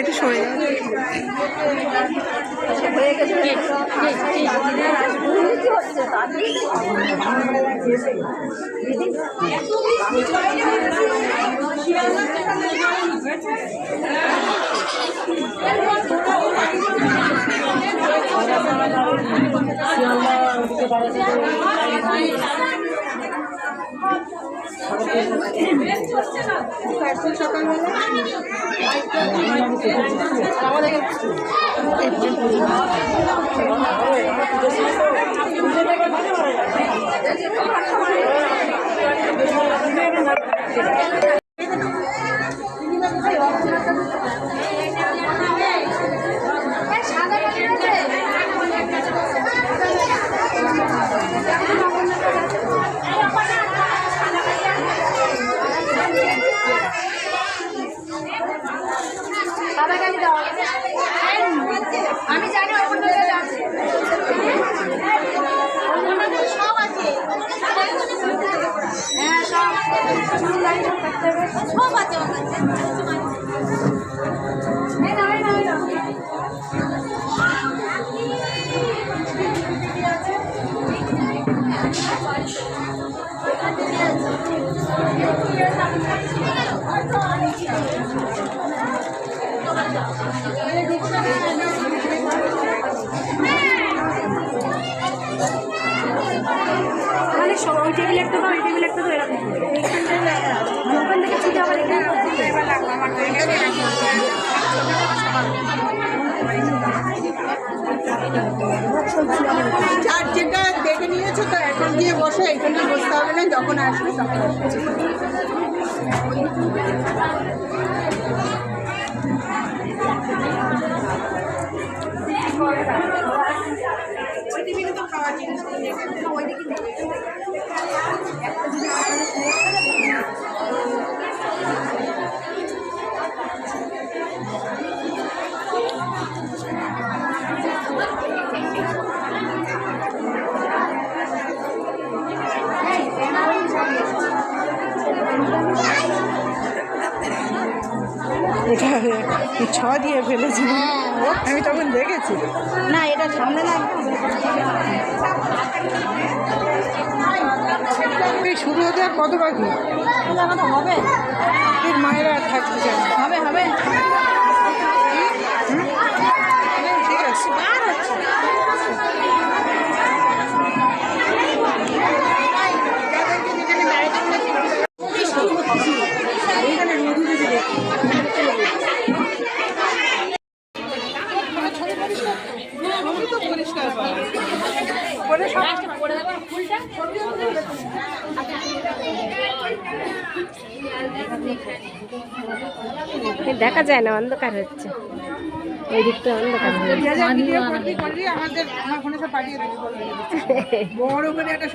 যে ওই এই যে ওজনের জায়গায় আমি জানি হ্যাঁ সব সব আছে। ওর কাছে এই মানে সব, ওই টেবিল একটা দাও ওই টেবিল একটা এরকম। ওখান থেকে আর যেটা দেখে নিয়েছো তো, এখন গিয়ে বসে এখানে বসতে হবে না, যখন আসবে তখন। এটা ছ দিয়ে ফেলেছি আমি তখন দেখেছি না এটা সামনে না এই শুরু হতে আর কত বাকি হবে। মায়েরা থাকতে হবে হবে। যায় না অন্ধকার হচ্ছে। বড় একটা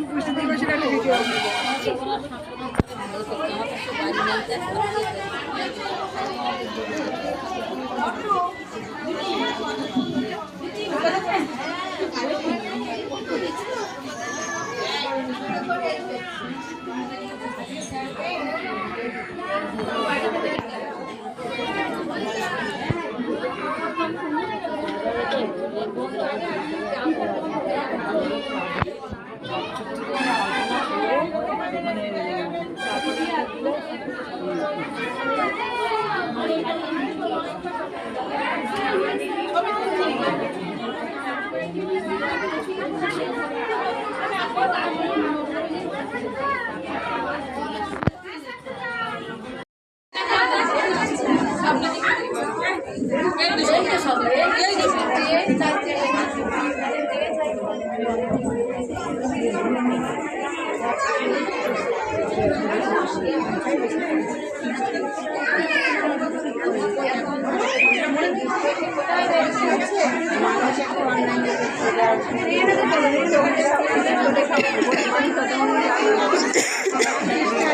Thank you. মানে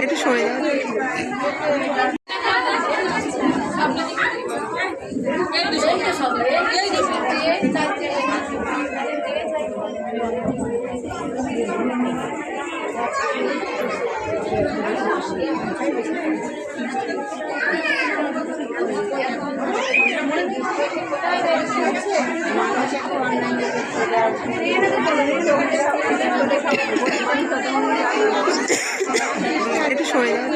একটু সরে একটু সরে যাও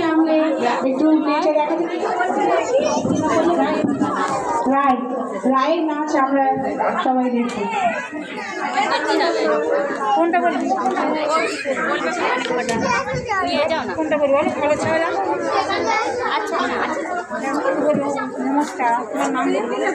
সামনে একটু নেচে দেখাতে রায় রায়ের নাচ আমরা সবাই দেখি কোনটা বলবি? কোনটা বলব? বলো ভালো ছেলে আচ্ছা নমস্কার তোমার নাম বলবি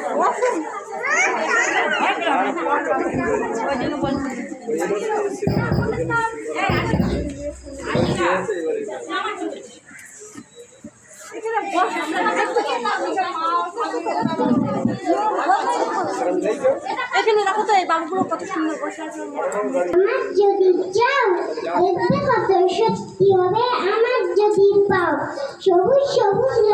এখানে রাখো তো, এই বাবুগুলো কত সুন্দর বসে আছে। যদি দেখবে কত সত্যি হবে, আমার যদি পাও, সবুজ সবুজ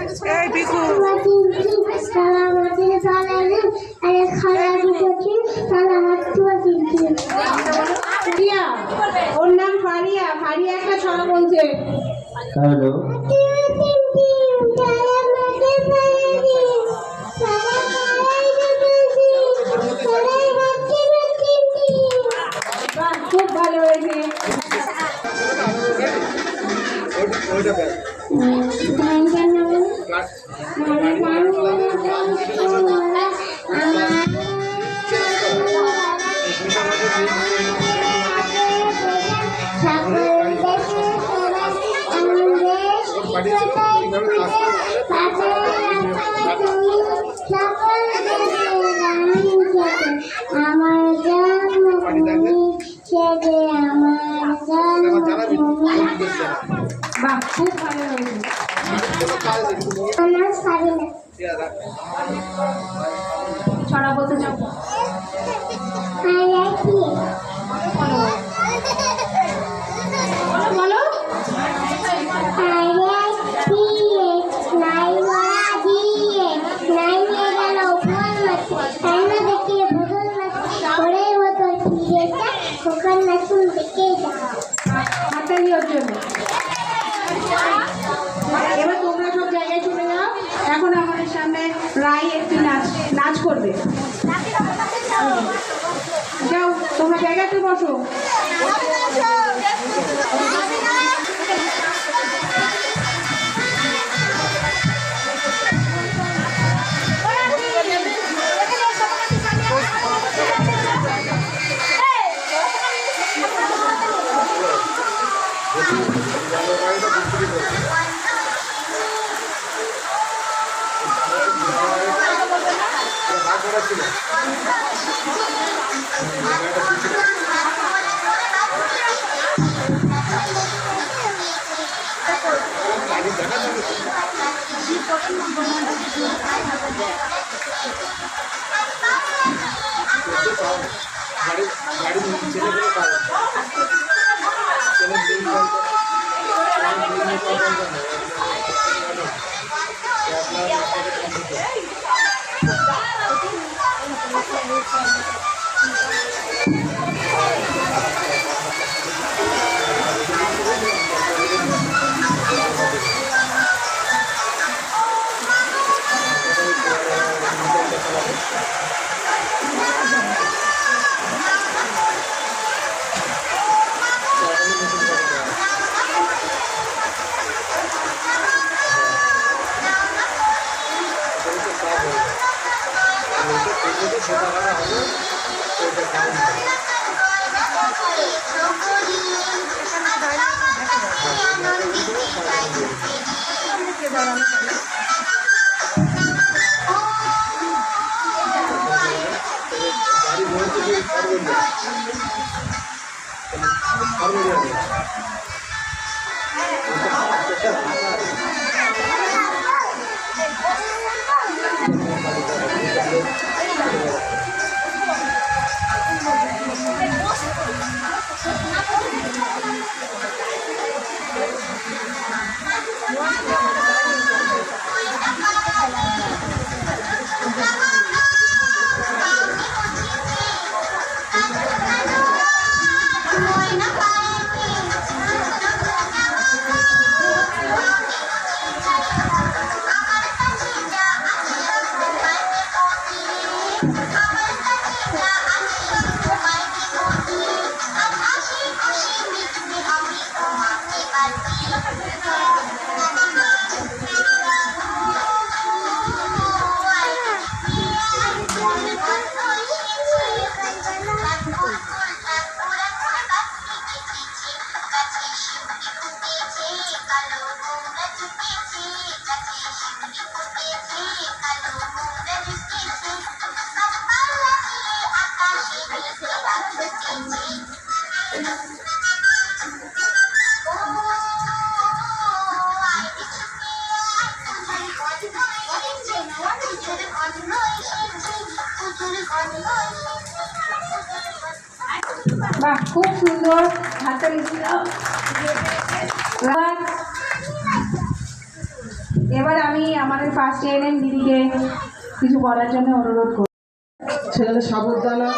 এই রিয়া ওর নাম ফারিয়া ফারিয়া একটা ছড়া বলছে। হ্যালো। খুব ভালো হয়েছে ছড়া বলতে চাও তোমরা বসো। ¿Qué বাহ, খুব সুন্দর হাততালি ছিল এবার আমি আমাদের ফার্স্ট এএনএম দিদিকে কিছু বলার জন্য অনুরোধ করব। সেখানে সাবুদানা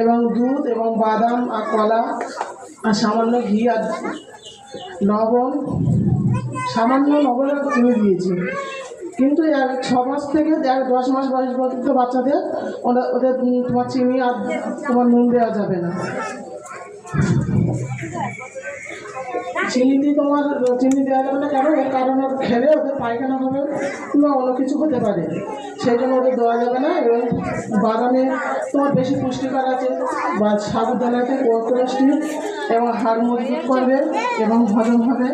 এবং দুধ এবং বাদাম আর কলা আর সামান্য ঘি আর লবণ। সামান্য লবণ চিনি দিয়েছি। কিন্তু এক ছ মাস থেকে এক দশ মাস বয়স পর্যন্ত বাচ্চাদের ওরা ওদের তোমার চিনি আর তোমার নুন দেওয়া যাবে না। চিনিতে তোমার, চিনি দেওয়া যাবে না কেন? এর কারণ খেলে ওদের পায়খানা হবে কিংবা অন্য কিছু হতে পারে। সেই জন্য ওদের দেওয়া যাবে না এবং বাদামে তোমার বেশি পুষ্টিকর আছে, বা সাবুদানাতে কোলেস্ট্রল এবং হাড় মজবুত করবে এবং হজম হবে।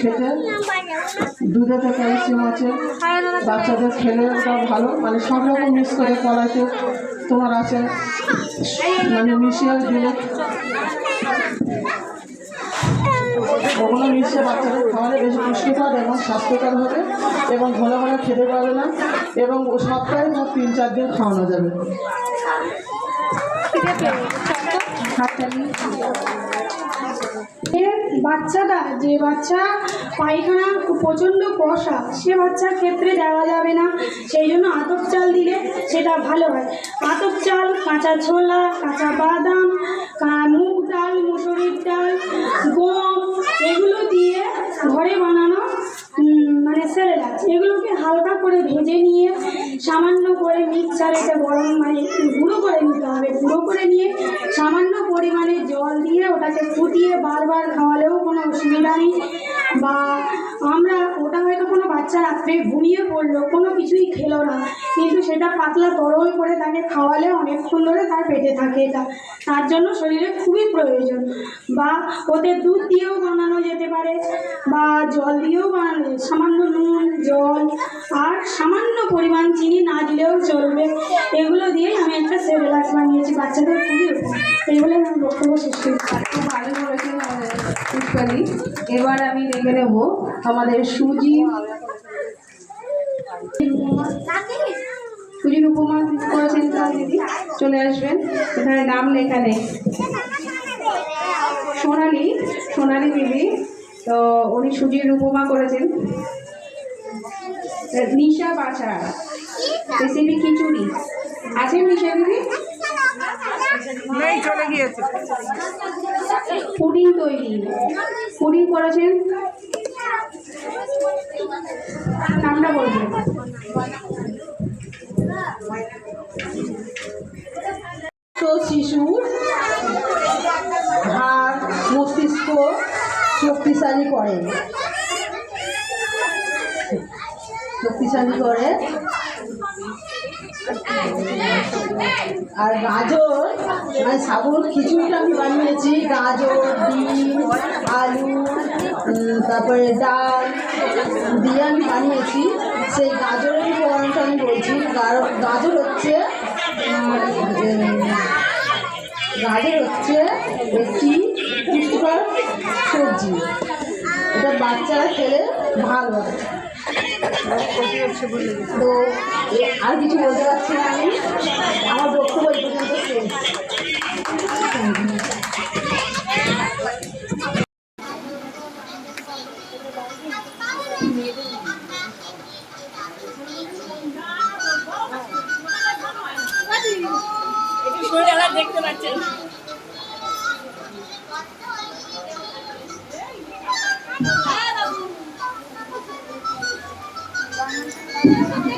খেতে দুধেতে ক্যালসিয়াম আছে, বাচ্চাদের খেলে ওটা ভালো। মানে সব রকম মিক্স করে কলাইতে তোমার আছে মানে মিশিয়ে দিলে ওগুলো মিশিয়ে বাচ্চাদের খাওয়ালে বেশি পুষ্টি পুষ্টিকর এবং স্বাস্থ্যকর হবে এবং ঘন ঘন খেতে পারবে না এবং সপ্তাহে মোট তিন চার দিন খাওয়ানো যাবে। হাততালি বাচ্চাটা, যে বাচ্চা পায়খানা প্রচণ্ড কষা সে বাচ্চার ক্ষেত্রে দেওয়া যাবে না। সেই জন্য আতপ চাল দিলে সেটা ভালো হয়। আতপ চাল, কাঁচা ছোলা, কাঁচা বাদাম মুগ ডাল, মুসুরির ডাল, গম, এগুলো দিয়ে ঘরে বানানো মানে সেরেলাক এগুলোকে হালকা করে ভেজে নিয়ে, সামান্য করে মিক্সারেতে গরম মানে গুঁড়ো করে নিতে হবে। গুঁড়ো করে নিয়ে সামান্য পরিমাণে জল দিয়ে ওটাকে ফুটিয়ে বারবার খাওয়ালেও কোনো অসুবিধা নেই। বা আমরা ওটা কোনো বাচ্চা রাত্রে ঘুমিয়ে পড়ল, কোনো কিছুই খেলো না। কিন্তু সেটা পাতলা তরল করে তাকে খাওয়ালে অনেকক্ষণ ধরে তার পেটে থাকে এটা। তার জন্য শরীরে খুবই প্রয়োজন। বা ওদের দুধ দিয়েও বানানো যেতে পারে, বা জল দিয়েও বানানো সামান্য নুন, জল, আর সামান্য পরিমাণ চিনি না দিলেও চলবে। এগুলো দিয়েই আমি একটা সেরেলাক্স বানিয়েছি। বাচ্চাদের খুবই এইগুলো আমি বক্তব্য খুব ভালো বলেছেন পুষ্পালি। এবার আমি দেখে নেব আমাদের সুজি। সুজির উপমা করেছেন তার দিদি? চলে আসবেন। এখানে নাম লেখা নেই। সোনালি সোনালি দিদি। তো উনি সুজির উপমা করেছেন। নিশা বাছা। রেসিপি খিচুড়ি। আছেন নিশা দিদি? চলে গিয়েছে। পুডিং তৈরি। পুডিং করেছেন? নামটা বলবেন। শিশু হাড় মস্তিষ্ক শক্তিশালী করে। শক্তিশালী করে। আর গাজর মানে সাবুর খিচুড়িটা আমি বানিয়েছি, গাজর ডিম আলু তারপরে ডাল দিয়ে আমি বানিয়েছি। সেই গাজরের উপকরণটা আমি বলছি গাজর হচ্ছে গাজর হচ্ছে একটি পুষ্টিকর সবজি। এটা বাচ্চারা খেলে ভালো হয়। তো এ- আর কিছু বলতে পারছি না আমি। আমার বক্তব্য এই পর্যন্ত শেষ। আমার Yeah,